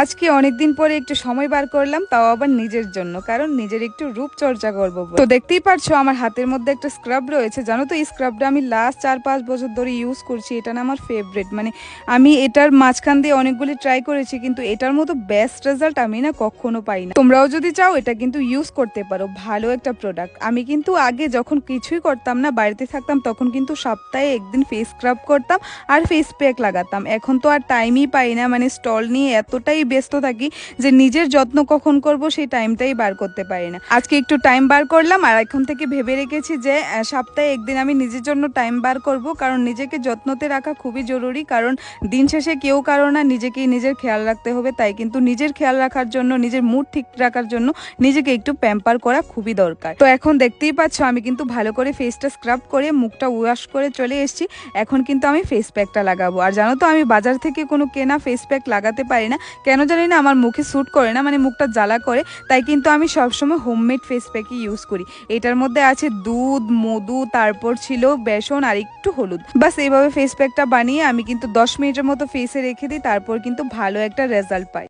আজকে অনেকদিন পরে একটু সময় বার করলাম, তাও আবার নিজের জন্য, কারণ নিজের একটু রূপ চর্চা করব তো দেখতেই পারছ, আমার হাতের মধ্যে একটা স্ক্রাব রয়েছে। জানো তো, এই স্ক্রাবটা আমি লাস্ট চার পাঁচ বছর ধরে ইউজ করছি, এটা না আমার ফেভারিট মানে আমি এটার মাঝখান দিয়ে অনেকগুলি ট্রাই করেছি, কিন্তু এটার মতো বেস্ট রেজাল্ট আমি না কখনো পাই না। তোমরাও যদি চাও, এটা কিন্তু ইউজ করতে পারো, ভালো একটা প্রোডাক্ট আমি কিন্তু আগে যখন কিছুই করতাম না, বাড়িতে থাকতাম, তখন কিন্তু সপ্তাহে একদিন ফেস স্ক্রাব করতাম আর ফেস প্যাক লাগাতাম। এখন তো আর টাইমই পাই না মানে স্টল নিয়ে এতটাই ব্যস্ত থাকি যে নিজের যত্ন কখন করব সেই টাইমটাই বার করতে পারি না। আজকে একটু টাইম বার করলাম আর এখন থেকে ভেবে রেখেছি যে সপ্তাহে একদিন আমি নিজের জন্য টাইম বার করব কারণ নিজেকে যত্নতে রাখা খুবই জরুরি কারণ দিন শেষে কেউ কারও না, নিজেকেই নিজের খেয়াল রাখতে হবে। তাই কিন্তু নিজের খেয়াল রাখার জন্য, নিজের মুড ঠিক রাখার জন্য নিজেকে একটু প্যাম্পার করা খুবই দরকার। তো এখন দেখতেই পাচ্ছ আমি কিন্তু ভালো করে ফেসটা স্ক্রাব করে, মুখটা ওয়াশ করে চলে এসেছি। এখন কিন্তু আমি ফেস প্যাকটা লাগাবো। আর জানো তো আমি বাজার থেকে কোনো কেনা ফেস প্যাক লাগাতে পারি না। কেন জানি না আমার মুখে স্যুট করে না মানে মুখটা জ্বালা করে, তাই কিন্তু আমি সবসময় হোমমেড ফেস প্যাকই ইউজ করি। এটার মধ্যে আছে দুধ, মধু, তারপর ছিল বেসন আর একটু হলুদ। বাস এইভাবে ফেস প্যাকটা বানিয়ে আমি কিন্তু দশ মিনিটের মতো ফেসে রেখে দিই, তারপর কিন্তু ভালো একটা রেজাল্ট পাই।